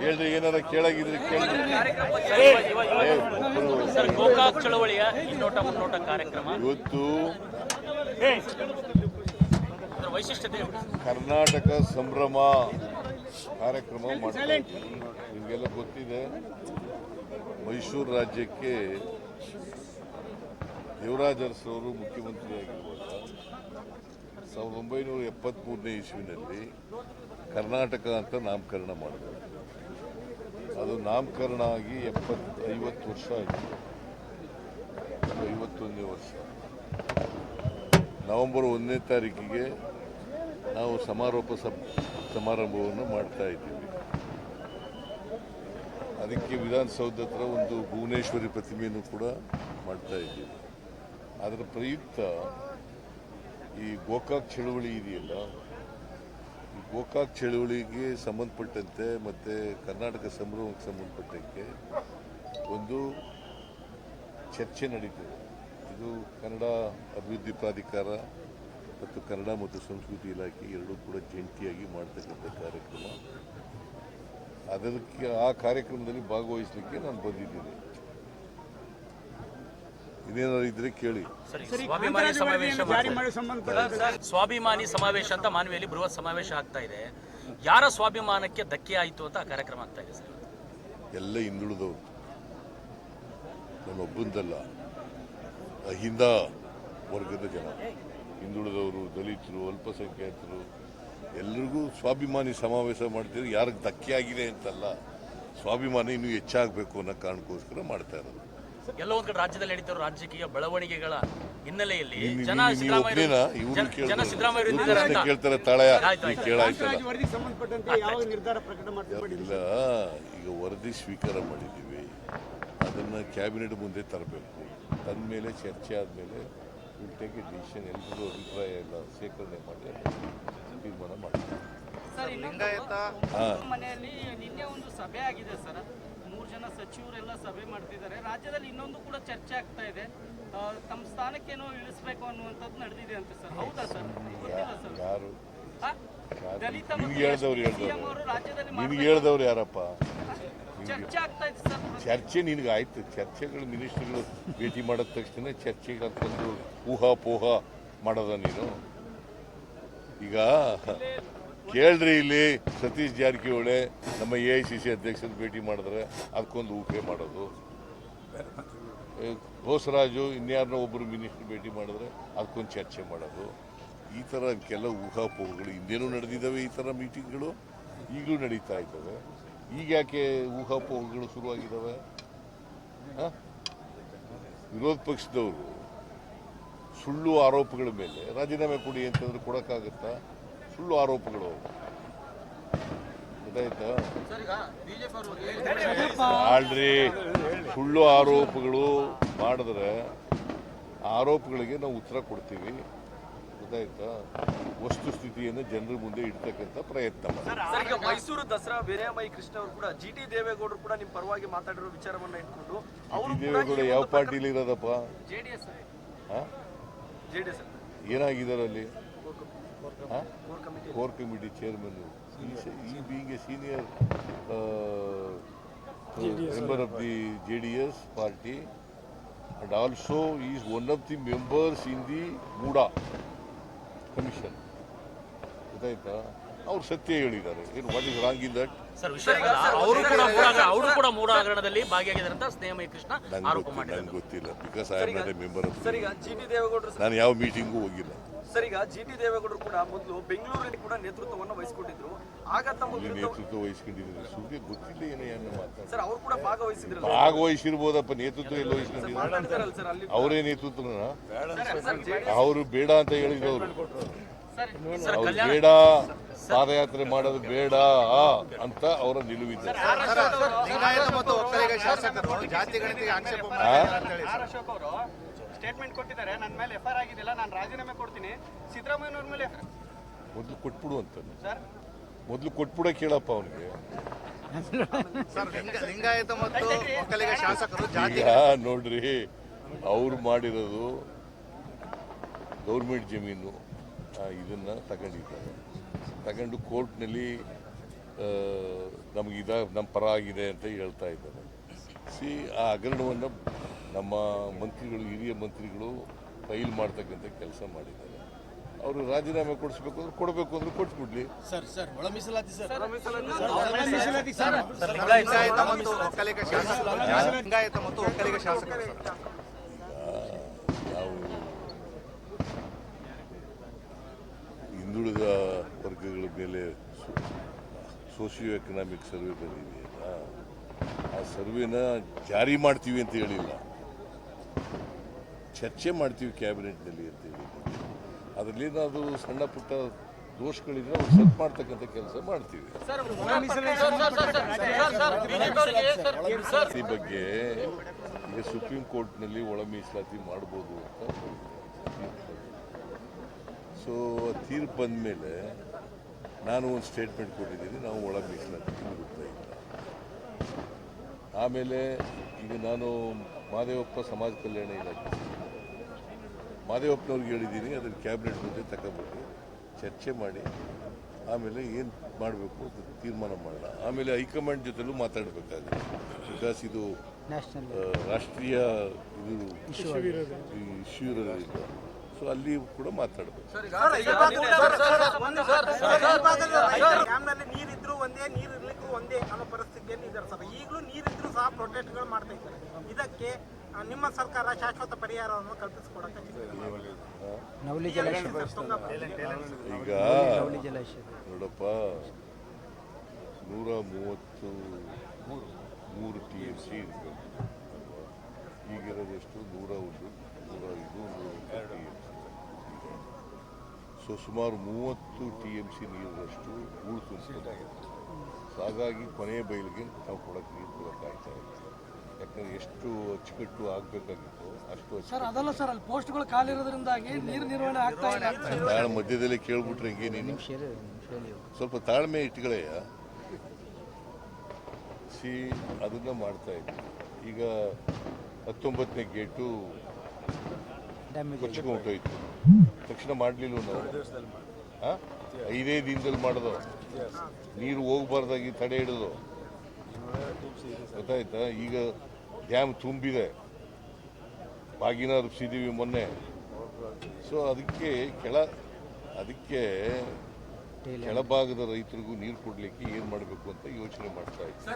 ಹೇಳ್ರಿ ಏನಾರ ಕೇಳಾಗಿದ್ರೆ ಗೋಕಾಕ್ ಚಳವಳಿಯ ಹಿನ್ನೋಟ ಮುನ್ನೋಟ ಕಾರ್ಯಕ್ರಮ. ಇವತ್ತು ವೈಶಿಷ್ಟ್ಯತೆ ಕರ್ನಾಟಕ ಸಂಭ್ರಮ ಕಾರ್ಯಕ್ರಮ ಮಾಡ್ತೀವಿ ನಿಮಗೆಲ್ಲ ಗೊತ್ತಿದೆ ಮೈಸೂರು ರಾಜ್ಯಕ್ಕೆ ದೇವರಾಜ ಅರಸರವರು ಮುಖ್ಯಮಂತ್ರಿಯಾಗಿರುವಾಗ ಸಾವಿರದ ಒಂಬೈನೂರ ಎಪ್ಪತ್ತ್ಮೂರನೇ ಇಸ್ವಿನಲ್ಲಿ ಕರ್ನಾಟಕ ಅಂತ ನಾಮಕರಣ ಮಾಡಿದರು. ಅದು ನಾಮಕರಣ ಆಗಿ ಎಪ್ಪತ್ತು ಐವತ್ತು ವರ್ಷ ಆಯಿತು. ಐವತ್ತೊಂದನೇ ವರ್ಷ. ನವೆಂಬರ್ ಒಂದನೇ ತಾರೀಕಿಗೆ ನಾವು ಸಮಾರೋಪ ಸಮಾರಂಭವನ್ನು ಮಾಡ್ತಾ ಇದ್ದೀವಿ. ಅದಕ್ಕೆ ವಿಧಾನಸೌಧ ಹತ್ರ ಒಂದು ಭುವನೇಶ್ವರಿ ಪ್ರತಿಮೆಯನ್ನು ಕೂಡ ಮಾಡ್ತಾ ಇದ್ದೀವಿ. ಅದರ ಪ್ರಯುಕ್ತ ಈ ಗೋಕಾಕ್ ಚಳುವಳಿ ಇದೆಯಲ್ಲ, ಈ ಗೋಕಾಕ್ ಚಳುವಳಿಗೆ ಸಂಬಂಧಪಟ್ಟಂತೆ ಮತ್ತು ಕರ್ನಾಟಕ ಸಂಭ್ರಮಕ್ಕೆ ಸಂಬಂಧಪಟ್ಟಂತೆ ಒಂದು ಚರ್ಚೆ ನಡೀತದೆ. ಇದು ಕನ್ನಡ ಅಭಿವೃದ್ಧಿ ಪ್ರಾಧಿಕಾರ ಮತ್ತು ಕನ್ನಡ ಮತ್ತು ಸಂಸ್ಕೃತಿ ಇಲಾಖೆ ಎರಡೂ ಕೂಡ ಜಂಟಿಯಾಗಿ ಮಾಡ್ತಕ್ಕಂಥ ಕಾರ್ಯಕ್ರಮ. ಅದಕ್ಕೆ ಆ ಕಾರ್ಯಕ್ರಮದಲ್ಲಿ ಭಾಗವಹಿಸಲಿಕ್ಕೆ ನಾನು ಬಂದಿದ್ದೀನಿ. ಇನ್ನೇನಾದ್ರು ಇದ್ರೆ ಕೇಳಿ. ಸರಿ ಸ್ವಾಭಿಮಾನಿ ಸಮಾವೇಶ ಮಾಡ್ತಾರೆ. ಸ್ವಾಭಿಮಾನಿ ಸಮಾವೇಶ ಅಂತ ಮಾನವಿಯಲ್ಲಿ ಬೃಹತ್ ಸಮಾವೇಶ ಆಗ್ತಾ ಇದೆ. ಯಾರ ಸ್ವಾಭಿಮಾನಕ್ಕೆ ಧಕ್ಕೆ ಆಯಿತು ಅಂತ ಆ ಕಾರ್ಯಕ್ರಮ ಆಗ್ತಾ ಇದೆ ಸರ್? ಎಲ್ಲ ಹಿಂದುಳಿದವರು. ನನ್ನೊಬ್ಬಂದಲ್ಲ ಅಹಿಂದ ವರ್ಗದ ಜನ. ಹಿಂದುಳಿದವರು ದಲಿತರು ಅಲ್ಪಸಂಖ್ಯಾತರು ಎಲ್ರಿಗೂ ಸ್ವಾಭಿಮಾನಿ ಸಮಾವೇಶ ಮಾಡ್ತಿದ್ರು ಯಾರಿಗೆ ಧಕ್ಕೆ ಆಗಿದೆ ಅಂತಲ್ಲ ಸ್ವಾಭಿಮಾನ ಇನ್ನೂ ಹೆಚ್ಚಾಗಬೇಕು ಅನ್ನೋ ಕಾರಣಕ್ಕೋಸ್ಕರ ಮಾಡ್ತಾ ಇರೋದು. ಎಲ್ಲೋ ಒಂದ್ ಕಡೆ ರಾಜ್ಯದಲ್ಲಿ ನಡೀತಿರೋ ರಾಜಕೀಯ ಬೆಳವಣಿಗೆಗಳ ಹಿನ್ನೆಲೆಯಲ್ಲಿ ಜನ ಸಿದ್ದರಾಮಯ್ಯ ಜನ- ಕೇಳ್ತಾರೆ. ತಾಳಯ ಸಂಬಂಧಪಟ್ಟಂತೆ ಯಾವ ನಿರ್ಧಾರ ಪ್ರಕಟ ಮಾಡ್ತಾರೆ? ಇಲ್ಲ ಈಗ ವರದಿ ಸ್ವೀಕಾರ ಮಾಡಿದ್ದೀವಿ. ಅದನ್ನ ಕ್ಯಾಬಿನೆಟ್ ಮುಂದೆ ತರಬೇಕು. ತಂದ್ಮೇಲೆ ಚರ್ಚೆ ಆದ್ಮೇಲೆ ವಿಲ್ ಟೇಕ್ ಎ ಡಿಸಿಷನ್ ಎಲ್ಲರೂ ಅಭಿಪ್ರಾಯ ಎಲ್ಲ ಶೇಖರಣೆ ಮಾಡಿ ತೀರ್ಮಾನ ಮಾಡ್ತೀವಿ. ಹಾಂ. ಮನೆಯಲ್ಲಿ ನಿನ್ನೆ ಒಂದು ಸಭೆ ಆಗಿದೆ ಸರ್. ಜನ ಸಚಿವರೆಲ್ಲ ಸಭೆ ಮಾಡ್ತಿದ್ದಾರೆ. ರಾಜ್ಯದಲ್ಲಿ ಇನ್ನೊಂದು ಕೂಡ ಚರ್ಚೆ ಆಗ್ತಾ ಇದೆ. ತಮ್ಮ ಸ್ಥಾನಕ್ಕೇನೋ ಇಳಿಸ್ಬೇಕು ಅನ್ನುವಂಥದ್ದು ನಡೆದಿದೆ ಅಂತ ಸರ್. ಹೌದಾ ಸರ್? ಗೊತ್ತಿಲ್ಲ ಸರ್? ದಲಿತ ಅವರು ರಾಜ್ಯದಲ್ಲಿ ಮಾಡ್ಬೇಕು ಹೇಳ್ದವ್ರು ಯಾರಪ್ಪ? ಚರ್ಚೆ ಆಗ್ತಾ ಇದೆ ಸರ್. ಚರ್ಚೆ ನಿನಗೆ ಆಯ್ತು. ಚರ್ಚೆಗಳು ಮಿನಿಸ್ಟರ್ಗಳು ಭೇಟಿ ಮಾಡಿದ ತಕ್ಷಣ ಚರ್ಚೆಗೆ ಅಂತಂದು ಊಹಾಪೋಹ ಮಾಡೋದ ನೀನು? ಈಗ ಕೇಳ್ರಿ ಇಲ್ಲಿ ಸತೀಶ್ ಜಾರಕಿಹೊಳಿ ನಮ್ಮ ಎ ಐ ಸಿ ಸಿ ಅಧ್ಯಕ್ಷರು ಭೇಟಿ ಮಾಡಿದ್ರೆ ಅದಕ್ಕೊಂದು ಊಹೆ ಮಾಡೋದು. ಬೋಸರಾಜು ಇನ್ಯಾರನ್ನೋ ಒಬ್ಬರು ಮಿನಿಸ್ಟರ್ ಭೇಟಿ ಮಾಡಿದ್ರೆ ಅದಕ್ಕೊಂದು ಚರ್ಚೆ ಮಾಡೋದು. ಈ ಥರ ಕೆಲವು ಊಹಾಪೋಹಗಳು ಹಿಂದೇನೂ ನಡೆದಿದ್ದಾವೆ ಈ ಥರ ಮೀಟಿಂಗ್ಗಳು? ಈಗಲೂ ನಡೀತಾ ಇದ್ದಾವೆ. ಈಗ ಯಾಕೆ ಊಹಾಪೋಹಗಳು ಶುರುವಾಗಿದ್ದಾವೆ? ವಿರೋಧ ಪಕ್ಷದವರು ಸುಳ್ಳು ಆರೋಪಗಳ ಮೇಲೆ ರಾಜೀನಾಮೆ ಕೊಡಿ ಅಂತಂದ್ರೆ ಕೊಡೋಕ್ಕಾಗತ್ತಾ? ಸುಳ್ಳು ಆರೋಪಗಳು. ಗೊತ್ತಾಯ್ತಾ? ಆಳ್ರಿ ಸುಳ್ಳು ಆರೋಪಗಳು ಮಾಡಿದ್ರೆ ಆರೋಪಗಳಿಗೆ ನಾವು ಉತ್ತರ ಕೊಡ್ತೀವಿ. ಗೊತ್ತಾಯ್ತಾ? ವಸ್ತುಸ್ಥಿತಿಯನ್ನು ಜನರ ಮುಂದೆ ಇಡ್ತಕ್ಕಂಥ ಪ್ರಯತ್ನ ಮೈಸೂರು ದಸರಾ ಬೇರೆ ಕೃಷ್ಣ ಅವರು ಕೂಡ ಜಿ ಟಿ ದೇವೇಗೌಡರು ಕೂಡ ನಿಮ್ಮ ಪರವಾಗಿ ಮಾತಾಡಿರೋ ವಿಚಾರವನ್ನ ಇಟ್ಕೊಂಡು ಅವರು ದೇವೇಗೌಡ ಯಾವ ಪಾರ್ಟಿಲಿ ಇರೋದಪ್ಪ? J D S. ಹಾಂ ಜೆ ಡಿ ಎಸ್. ಏನಾಗಿದ್ದಾರೆ ಅಲ್ಲಿ? ಕೋರ್ ಕಮಿಟಿ ಚೇರ್ಮನ್ ಈ being a senior member of the J D S party and also is one of the members in the MUDA commission ಗೊತ್ತಾಯ್ತಾ? ಅವ್ರು ಸತ್ಯ ಹೇಳಿದ್ದಾರೆ. ಏನು what is wrong in that sir ವಿಷಯ ಅವರು ಕೂಡ ಅವರು ಕೂಡ ಮೂಢ ಹಗರಣದಲ್ಲಿ ಭಾಗಿಯಾಗಿದ್ದಾರೆ ಅಂತ ಸ್ನೇಹಮಯ ಕೃಷ್ಣ ಆರೋಪ ಗೊತ್ತಿಲ್ಲ ಮಾಡಿದ್ದಾರೆ. ನಂಗೆ ಗೊತ್ತಿಲ್ಲ because I am not a member of sir ಈಗ ಜಿ ಟಿ ದೇವೇಗೌಡರು ನಾನು ಯಾವ ಮೀಟಿಂಗೂ ಹೋಗಿಲ್ಲ. ಸರ್ ಈಗ ಜಿ ಟಿ ದೇವೇಗೌಡರು ಕೂಡ ಮೊದಲು ಬೆಂಗಳೂರಲ್ಲಿ ಕೂಡ ನೇತೃತ್ವವನ್ನು ವಹಿಸಿಕೊಂಡಿದ್ರು. ಆಗ ತಮ್ಮ ವಿರುದ್ಧ ನೇತೃತ್ವ ವಹಿಸ್ಕೊಂಡಿದ್ದೀನಿ ಸುಮ್ಮನೆ ಗೊತ್ತಿಲ್ಲ ಏನೋ ಏನು ಮಾತಾಡ್ತಾರೆ ಸರ್ ಅವರು ಕೂಡ ಭಾಗವಹಿಸಿದ್ರು ಭಾಗವಹಿಸಿರ್ಬೋದಪ್ಪ ನೇತೃತ್ವ ಎಲ್ಲ ವಹಿಸಿಕೊಂಡಿದ್ದಾರೆ? ಅವರೇ ನೇತೃತ್ವನ? ಅವರು ಬೇಡ ಅಂತ ಹೇಳಿದ್ರು ಅವ್ರು ಬೇಡ ಪಾದಯಾತ್ರೆ ಮಾಡೋದು ಬೇಡ ಅಂತ ಅವರ ನಿಲುವಿದೆ ಸ್ಟೇಟ್ಮೆಂಟ್ ಕೊಟ್ಟಿದ್ದಾರೆ. ನನ್ನ ಮೇಲೆ ಎಫ್ ಐ ನಾನು ರಾಜೀನಾಮೆ ಕೊಡ್ತೀನಿ. ಸಿದ್ದರಾಮಯ್ಯನವ್ರ ಮೇಲೆ ಮೊದಲು ಕೊಟ್ಬಿಡು ಅಂತ ಸರ್. ಮೊದಲು ಕೊಟ್ಬಿಡ ಕೇಳಪ್ಪ ಅವನಿಗೆ. ಸರ್ ಲಿಂಗ- ಲಿಂಗಾಯತ ಮತ್ತು ಒಕ್ಕಲಿಗ ಶಾಸಕರು ಜಾತಿ ಈಗ ನೋಡ್ರಿ ಅವ್ರು ಮಾಡಿರೋದು ಗೌರ್ಮೆಂಟ್ ಜಮೀನು. ಇದನ್ನು ತಗೊಂಡಿದ್ದಾರೆ. ತಗೊಂಡು ಕೋರ್ಟ್ನಲ್ಲಿ ನಮಗಿದ ನಮ್ಮ ಪರ ಆಗಿದೆ ಅಂತ ಹೇಳ್ತಾ ಇದ್ದಾರೆ. ಸಿ ಆ ಹಗರಣವನ್ನು ನಮ್ಮ ಮಂತ್ರಿಗಳು ಹಿರಿಯ ಮಂತ್ರಿಗಳು ಫೈಲ್ ಮಾಡ್ತಕ್ಕಂಥ ಕೆಲಸ ಮಾಡಿದ್ದಾರೆ. ಅವರು ರಾಜೀನಾಮೆ ಕೊಡಿಸ್ಬೇಕು ಅಂದ್ರೆ ಕೊಡಬೇಕು ಅಂದ್ರೆ ಕೊಟ್ಬಿಡ್ಲಿ. ಮೀಸಲಾತಿ ಸರ್. ಸರ್ ಈಗ ಲಿಂಗಾಯತ ಮತ್ತು ಒಕ್ಕಲಿಗ ಶಾಸಕರು ಸರ್. ನಾವು ಹಿಂದುಳಿದ ವರ್ಗಗಳ ಮೇಲೆ ಸೋಷಿಯೋ ಎಕನಾಮಿಕ್ ಸರ್ವೆ ಬಂದಿದೆಯಲ್ಲ ಆ ಸರ್ವೆನ ಜಾರಿ ಮಾಡ್ತೀವಿ ಅಂತ ಹೇಳಿಲ್ಲ. ಚರ್ಚೆ ಮಾಡ್ತೀವಿ ಕ್ಯಾಬಿನೆಟ್ನಲ್ಲಿ ಅಂತ ಹೇಳಿ. ಅದರಲ್ಲಿ ಅದು ಸಣ್ಣ ಪುಟ್ಟ ದೋಷಗಳಿದ್ರೆ ಅವ್ರು ಸೆಟ್ ಮಾಡ್ತಕ್ಕಂಥ ಕೆಲಸ ಮಾಡ್ತೀವಿ. ಈ ಬಗ್ಗೆ ಈಗ ಸುಪ್ರೀಂ ಕೋರ್ಟ್ನಲ್ಲಿ ಒಳ ಮೀಸಲಾತಿ ಮಾಡ್ಬೋದು ಅಂತ ಸೊ ತೀರ್ಪು ಬಂದ ಮೇಲೆ ನಾನು ಒಂದು ಸ್ಟೇಟ್ಮೆಂಟ್ ಕೊಟ್ಟಿದ್ದೀನಿ. ನಾವು ಒಳಗೆ ಮೀಸಲಾತಿ ಇಲ್ಲ. ಆಮೇಲೆ ಈಗ ನಾನು ಮಾದೇವಪ್ಪ ಸಮಾಜ ಕಲ್ಯಾಣ ಇಲಾಖೆ ಮಾದೇವಪ್ಪನವ್ರಿಗೆ ಹೇಳಿದ್ದೀನಿ ಅದನ್ನು ಕ್ಯಾಬಿನೆಟ್ ಮುಂದೆ ತಗೊಬಿಟ್ಟು ಚರ್ಚೆ ಮಾಡಿ ಆಮೇಲೆ ಏನು ಮಾಡಬೇಕು ಅಂತ ತೀರ್ಮಾನ ಮಾಡೋಣ. ಆಮೇಲೆ ಹೈಕಮಾಂಡ್ ಜೊತೆಲೂ ಮಾತಾಡಬೇಕಾಗುತ್ತೆ ಬಿಕಾಸ್ ಇದು ರಾಷ್ಟ್ರೀಯ ಇದು ಇಶ್ಯೂ ಇರೋದ್ರಿಂದ. ಸೊ ಅಲ್ಲಿ ಕೂಡ ಮಾತಾಡಬೇಕು. ನೀರಿದ್ರು ಒಂದೇ ನೀರು ಇರ್ಲಿಕ್ಕೂ ಒಂದೇ ಅನ್ನೋ ಪರಿಸ್ಥಿತಿಯಲ್ಲಿ ಇದ್ದಾರೆ ಸರ್. ಈಗಲೂ ನೀರಿದ್ರು ಸಹ ಪ್ರೊಟೆಕ್ಟ್ಗಳು ಮಾಡ್ತಾ ಇದ್ದಾರೆ. ಇದಕ್ಕೆ ನಿಮ್ಮ ಸರ್ಕಾರ ಶಾಶ್ವತ ಪರಿಹಾರವನ್ನು ಕಲ್ಪಿಸಿಕೊಡಕ್ಕೆ ಈಗ ನೋಡಪ್ಪ ನೂರ ಮೂವತ್ತು ಮೂರು ಟಿ ಎಂ ಸಿ ಇರಬೇಕು ಈಗಿರೋದೆಷ್ಟು ನೂರ ಒಂದು ನೂರ ಐದು ನೂರ ಟಿ ಎಂ ಸಿ ಸೊ ಸುಮಾರು ಮೂವತ್ತು ಟಿ ಎಂ ಸಿ ನೀರಷ್ಟು ಹೂಳು ತುಂಬಿದೆ ಸೊ ಹಾಗಾಗಿ ಕೊನೆಯ ಬಯಲಿಗೆ ನಾವು ಕೊಡೋಕ್ಕೆ ನೀರು ಕೊಡೋಕ್ಕಾಗ್ತಾ ಇಲ್ಲ. ಯಾಕಂದರೆ ಎಷ್ಟು ಅಚ್ಚುಕಟ್ಟು ಆಗಬೇಕಾಗಿತ್ತು ಅಷ್ಟು ಸರ್ ಅದಲ್ಲ ಸರ್ ಅಲ್ಲಿ ಪೋಸ್ಟ್ಗಳು ಖಾಲಿರೋದ್ರಿಂದಾಗಿ ನೀರು ನಿರ್ವಹಣೆ ಆಗ್ತಾ ಇಲ್ಲ. ತಾಳ ಮಧ್ಯದಲ್ಲಿ ಕೇಳ್ಬಿಟ್ರೆ ಹಿಂಗೆ ನೀನು? ಸ್ವಲ್ಪ ತಾಳ್ಮೆ ಇಟ್ಕೊಳ್ಳಯ್ಯ ಸಿ ಅದನ್ನು ಮಾಡ್ತಾ ಇದ್ವಿ ಈಗ ಹತ್ತೊಂಬತ್ತನೇ ಗೇಟು ಕೊಚ್ಕೊಂಡೋಯ್ತು ತಕ್ಷಣ ಮಾಡಲಿಲ್ಲ ನಾವು? ಐದೇ ದಿನದಲ್ಲಿ ಮಾಡೋದು. ನೀರು ಹೋಗ್ಬಾರ್ದಾಗಿ ತಡೆ ಹಿಡಿದು. ಗೊತ್ತಾಯ್ತಾ? ಈಗ ಡ್ಯಾಮ್ ತುಂಬಿದೆ. ಬಾಗಿನ ರುಬ್ಸಿದ್ದೀವಿ ಮೊನ್ನೆ. ಸೊ ಅದಕ್ಕೆ ಕೆಳ ಅದಕ್ಕೆ ಕೆಳಭಾಗದ ರೈತರಿಗೂ ನೀರು ಕೊಡಲಿಕ್ಕೆ ಏನು ಮಾಡಬೇಕು ಅಂತ ಯೋಚನೆ ಮಾಡ್ತಾ ಇದ್ದೀವಿ